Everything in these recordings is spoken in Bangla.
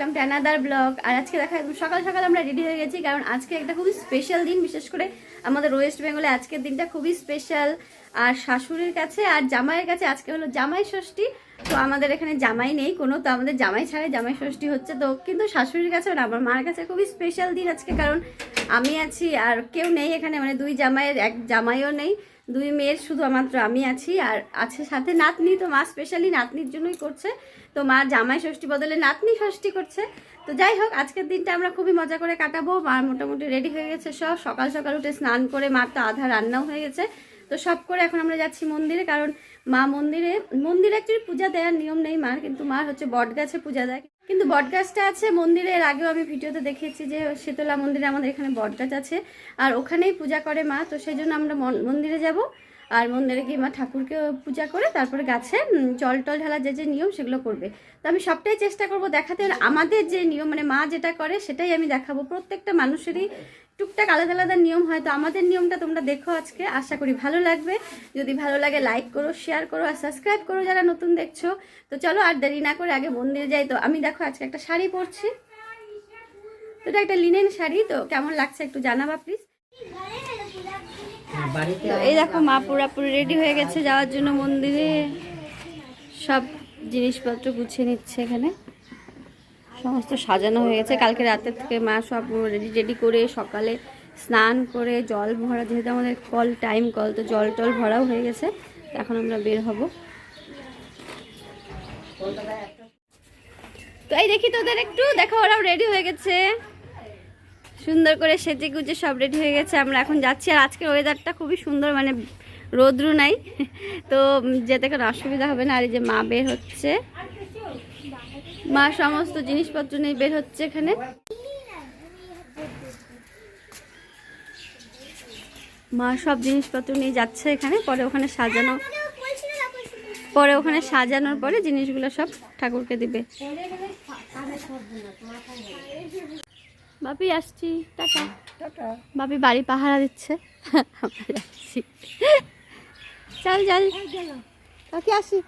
ওয়েলকাম টু অ্যানাদার ব্লগ আর আজকে দেখা একদম সকাল সকাল আমরা রেডি হয়ে গেছি, কারণ আজকে একটা খুবই স্পেশাল দিন, বিশেষ করে আমাদের ওয়েস্ট বেঙ্গলে আজকের দিনটা খুবই স্পেশাল আর শাশুড়ির কাছে আর জামাইয়ের কাছে আজকে হলো জামাই ষষ্ঠী। তো আমাদের এখানে জামাই নেই, কোনো তো আমাদের জামাই ছাড়াই জামাই ষষ্ঠী হচ্ছে। তো কিন্তু শাশুড়ির কাছে মানে আমার মার কাছে খুবই স্পেশাল দিন আজকে, কারণ আমি আছি আর কেউ নেই এখানে মানে দুই জামাইয়ের, এক জামাইও নেই। দুই মেয়ের শুধু মাত্র আমি আছি আর আছে সাথে নাতনি, তো মা স্পেশালি নাতনির জন্যই করছে। তো মা জামাই ষষ্ঠী বদলে নাতনি ষষ্ঠী করছে। তো যাই হোক, আজকের দিনটা আমরা খুবই মজা করে কাটাবো। মা মোটামুটি রেডি হয়ে গেছে সব। সকাল সকাল উঠে স্নান করে মার তো আধা রান্নাও হয়ে গেছে। তো সব করে এখন আমরা যাচ্ছি মন্দিরে, কারণ মা মন্দিরে মন্দিরে অ্যাকচুয়ালি পূজা দেওয়ার নিয়ম নেই মার কিন্তু মার হচ্ছে বট গাছে পূজা দেয়। কিন্তু বটগাছটা আছে, মন্দিরের আগেও আমি ভিডিওতে দেখেছি যে শীতলা মন্দিরে আমাদের এখানে বটগাছ আছে। আর ওখানেই পূজা করে মা, তো সেই জন্য আমরা মন- মন্দিরে যাব। আর মন্দিরে গিয়ে মা ঠাকুরকে পূজা করে তারপরে গাছে জল টল ঢালা যে যে নিয়ম সেগুলো করবে। তো আমি সবটাই চেষ্টা করব দেখাতে। আমাদের যে নিয়ম মানে মা যেটা করে সেটাই আমি দেখাবো। প্রত্যেকটা মানুষেরই টুকটাক আলাদা আলাদা নিয়ম হয় তো আমাদের নিয়মটা তোমরা দেখো আজকে। আশা করি ভালো লাগবে। যদি ভালো লাগে লাইক করো শেয়ার করো আর সাবস্ক্রাইব করো যারা নতুন দেখছ। তো চলো আর দেরি না করে আগে মন্দিরে যাই। তো আমি দেখো আজকে একটা শাড়ি পরছি। তো এটা একটা লিনেন শাড়ি তো কেমন লাগছে একটু জানাবা প্লিজ এই দেখো মা পুরাপুরি রেডি হয়ে গেছে যাওয়ার জন্য মন্দিরে। সব জিনিসপত্র গুছিয়ে নিচ্ছে এখানে। সমস্ত সাজানো হয়ে গেছে। কালকে রাতের থেকে মা সব রেডি রেডি করে সকালে স্নান করে জল ভরা, যেহেতু আমাদের কল টাইম কল তো জল টল ভরাও হয়ে গেছে। এখন আমরা বের হব। তো এই দেখি তোদের একটু, দেখো ওরাও রেডি হয়ে গেছে। সুন্দর করে সেজে গুজে সব রেডি হয়ে গেছে। আমরা এখন যাচ্ছি আর আজকের ওয়েদারটা খুবই সুন্দর মানে রোদ্রু নাই। তো যেতে কোনো অসুবিধা হবে না। আর এই যে মা বের হচ্ছে। মা সমস্ত জিনিসপত্র নিয়ে বের হচ্ছে এখানে। মা সব জিনিসপত্র নিয়ে যাচ্ছে এখানে পরে ওখানে সাজানো পরে ওখানে সাজানোর পরে জিনিসগুলো সব ঠাকুরকে দিবে। বাপি আসছি। টাটা। বাপি বাড়ি পাহারা দিচ্ছে। চল চল। কাকি আসি।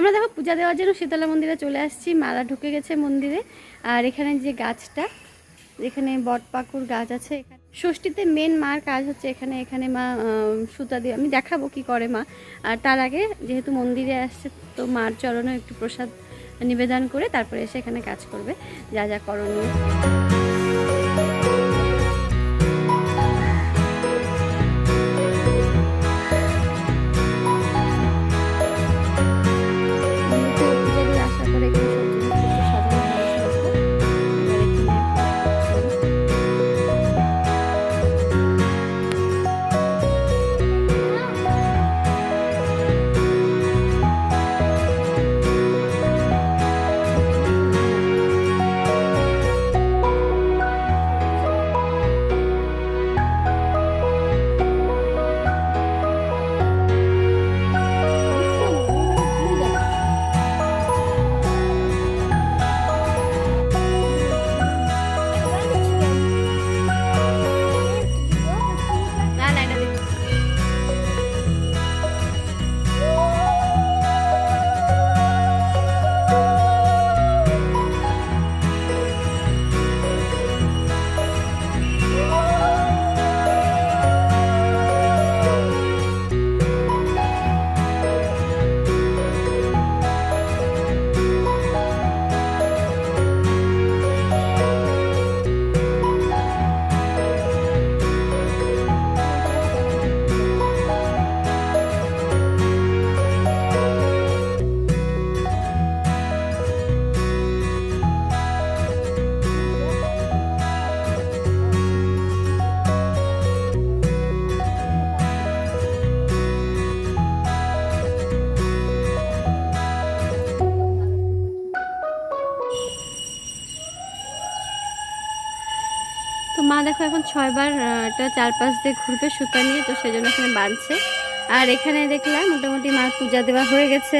আমরা দেখো, পূজা দেওয়ার জন্য শীতলা মন্দিরে চলে আসছি, মালা ঢুকে গেছে মন্দিরে। আর এখানে যে গাছটা যেখানে বটপাকুর গাছ আছে, এখানে ষষ্ঠীতে মেন মার কাজ হচ্ছে এখানে এখানে মা সুতা দিয়ে, আমি দেখাবো কি করে মা। আর তার আগে যেহেতু মন্দিরে আসছে, তো মার চরণে একটু প্রসাদ নিবেদন করে তারপরে এসে এখানে কাজ করবে, যা যা করণীয়। দেখো এখন ছয়বার এটা চারপাশ দিয়ে ঘুরবে সুতা নিয়ে, তো সেজন্য এখানে বাঁধছে। আর এখানে দেখলাম মোটামুটি মা পূজা দেওয়া হয়ে গেছে।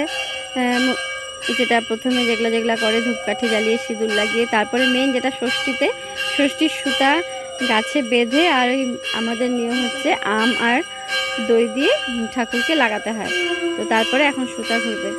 যেটা প্রথমে যেগুলো যেগুলো করে, ধূপকাঠি জ্বালিয়ে, সিঁদুর লাগিয়ে, তারপরে মেন যেটা ষষ্ঠীতে, ষষ্ঠীর সুতা গাছে বেঁধে, আর ওই আমাদের নিয়ম হচ্ছে আম আর দই দিয়ে ঠাকুরকে লাগাতে হয়। তো তারপরে এখন সুতা ঘুরবে।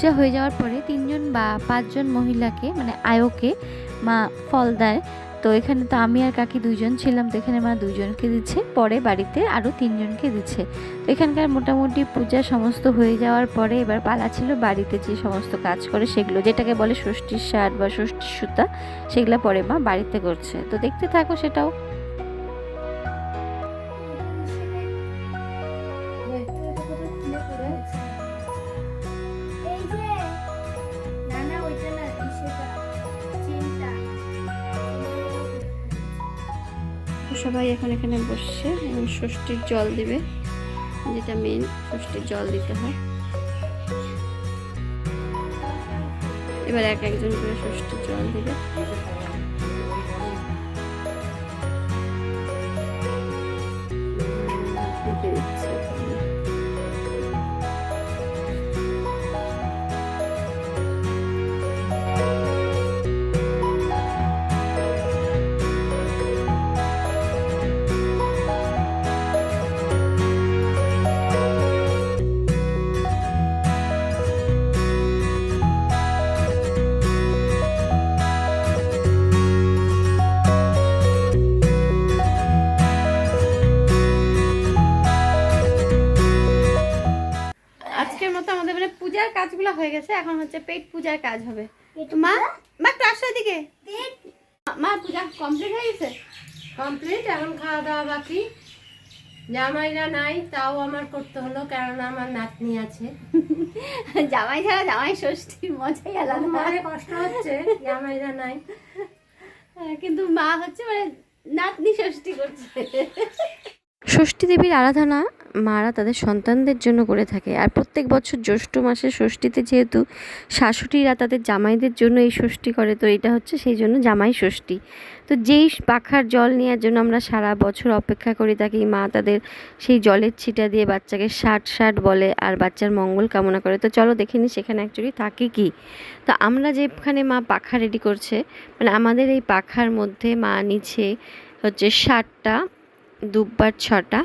পূজা হয়ে যাওয়ার পরে তিনজন বা পাঁচজন মহিলাকে মানে আয়োকে, মা ফল দেয়। তো এখানে তো আমি আর কাকি দুজন ছিলাম, তো এখানে মা দুজনকে দিচ্ছে। পরে বাড়িতে আরও তিনজনকে দিচ্ছে। তো এখানকার মোটামুটি পূজা সমস্ত হয়ে যাওয়ার পরে এবার পালা ছিল বাড়িতে যে সমস্ত কাজ করে সেগুলো, যেটাকে বলে ষষ্ঠীর শার্ট বা ষষ্ঠীর সুতা, সেগুলো পরে মা বাড়িতে করছে। তো দেখতে থাকো সেটাও সবাই এখন এখানে বসছে এবং ষষ্ঠীর জল দিবে, যেটা মেন ষষ্ঠীর জল দিতে হয়। এবার এক একজন করে ষষ্ঠীর জল দিবে। কাজগুলো হয়ে গেছে এখন হচ্ছে পেট পূজার কাজ হবে। মা মা একটু আসো এদিকে। মা পূজা কমপ্লিট হয়ে গেছে? কমপ্লিট এখন খাওয়া দাওয়া বাকি। জামাইরা নাই তাও আমার করতে হলো কেননা আমার নাতনি আছে। জামাই ছাড়া জামাই ষষ্ঠীর মজাই আলাদা। মনে কষ্ট হচ্ছে জামাইরা নাই। হ্যাঁ, কিন্তু মা হচ্ছে মানে নাতনি ষষ্ঠী করছে। ষষ্ঠী দেবীর আরাধনা মারা তাদের সন্তানদের জন্য করে থাকে। আর প্রত্যেক বছর জ্যৈষ্ঠ মাসের ষষ্ঠীতে যেহেতু শাশুড়িরা তাদের জামাইদের জন্য এই ষষ্ঠী করে, তো এটা হচ্ছে সেই জন্য জামাই ষষ্ঠী। তো যেই পাখার জল নেওয়ার জন্য আমরা সারা বছর অপেক্ষা করি থাকি, মা তাদের সেই জলের ছিটা দিয়ে বাচ্চাকে ষাট ষাট বলে আর বাচ্চার মঙ্গল কামনা করে। তো চলো দেখে নিই সেখানে অ্যাকচুয়ালি থাকে কি। তো আমরা যেখানে মা পাখা রেডি করছে মানে আমাদের এই পাখার মধ্যে মা নিচে হচ্ছে ষাটটা দুব্বার ছটা।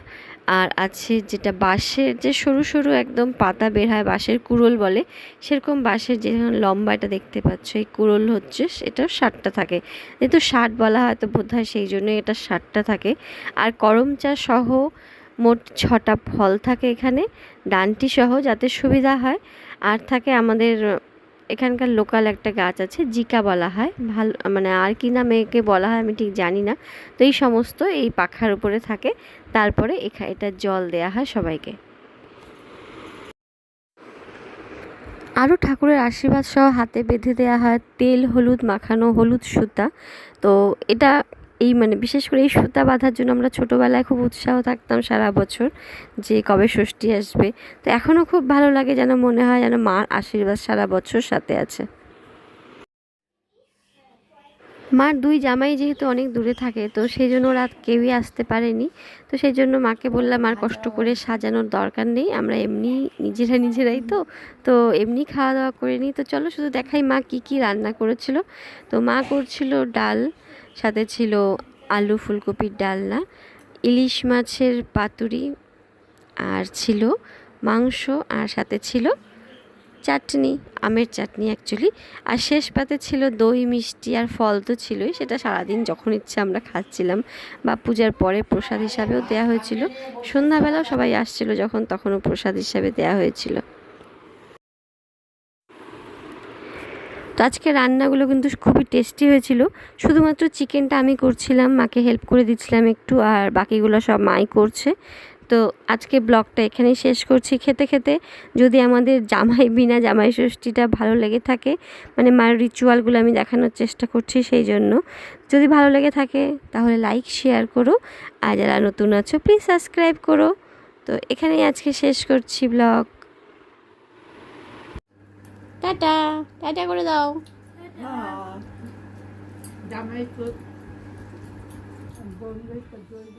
আর আছে যেটা বাঁশের, যে সরু সরু একদম পাতা বের হয়, বাঁশের কুড়োল বলে, সেরকম বাঁশের যে লম্বা এটা দেখতে পাচ্ছ, এই কুড়োল হচ্ছে, এটাও ষাটটা থাকে। যেহেতু ষাট বলা হয়, তো বোধ হয় সেই জন্য এটা ষাটটা থাকে। আর করম চা সহ মোট ছটা ফল থাকে এখানে। ডানটি সহ যাতে সুবিধা হয়। আর থাকে আমাদের এখানকার লোকাল একটা গাছ আছে, জিকা বলা হয়। ভালো মানে আর কি নামে একে বলা হয় আমি ঠিক জানি না। তো এই সমস্ত এই পাখার উপরে থাকে। তারপরে এখা, এটা জল দেয়া হয় সবাইকে। আরও ঠাকুরের আশীর্বাদ সহ হাতে বেঁধে দেওয়া হয় তেল, হলুদ মাখানো হলুদ সুতা। তো এটা এই মানে বিশেষ করে এই সুতা বাঁধার জন্য আমরা ছোটোবেলায় খুব উৎসাহ থাকতাম সারা বছর যে কবে ষষ্ঠী আসবে। তো এখনও খুব ভালো লাগে যেন মনে হয় যেন মার আশীর্বাদ সারা বছর সাথে আছে। মার দুই জামাই যেহেতু অনেক দূরে থাকে, তো সেই জন্য রাত কেউই আসতে পারেনি। তো সেই জন্য মাকে বললাম, আর কষ্ট করে সাজানোর দরকার নেই, আমরা এমনি নিজেরা নিজেরাই তো তো এমনি খাওয়া দাওয়া করে নিই। তো চলো শুধু দেখাই মা কি কি রান্না করেছিল। তো মা করছিল ডাল সাথে ছিল আলু ফুলকপির ডালনা, ইলিশ মাছের পাতুরি, আর ছিল মাংস, আর সাথে ছিল চাটনি, আমের চাটনি অ্যাকচুয়ালি আর শেষ পাতে ছিল দই, মিষ্টি, আর ফল তো ছিলই, সেটা সারাদিন যখন ইচ্ছে আমরা খাচ্ছিলাম বা পূজার পরে প্রসাদ হিসাবেও দেওয়া হয়েছিল। সন্ধ্যাবেলাও সবাই আসছিল যখন, তখনও প্রসাদ হিসাবে দেওয়া হয়েছিল। তো আজকে রান্নাগুলো কিন্তু খুবই টেস্টি হয়েছিল। শুধুমাত্র চিকেনটা আমি করছিলাম, মাকে হেল্প করে দিচ্ছিলাম একটু, আর বাকিগুলো সব মাই করছে। তো আজকে ব্লগটা এখানেই শেষ করছি। খেতে খেতে যদি আমাদের জামাই বিনা জামাই ষষ্ঠীটা ভালো লেগে থাকে মানে মায়ের রিচুয়ালগুলো আমি দেখানোর চেষ্টা করছি সেই জন্য। যদি ভালো লেগে থাকে তাহলে লাইক শেয়ার করো। আর যারা নতুন আছো প্লিজ সাবস্ক্রাইব করো। তো এখানেই আজকে শেষ করছি ব্লগ। টাটা টাটা করে দাও। জামাই তো জয়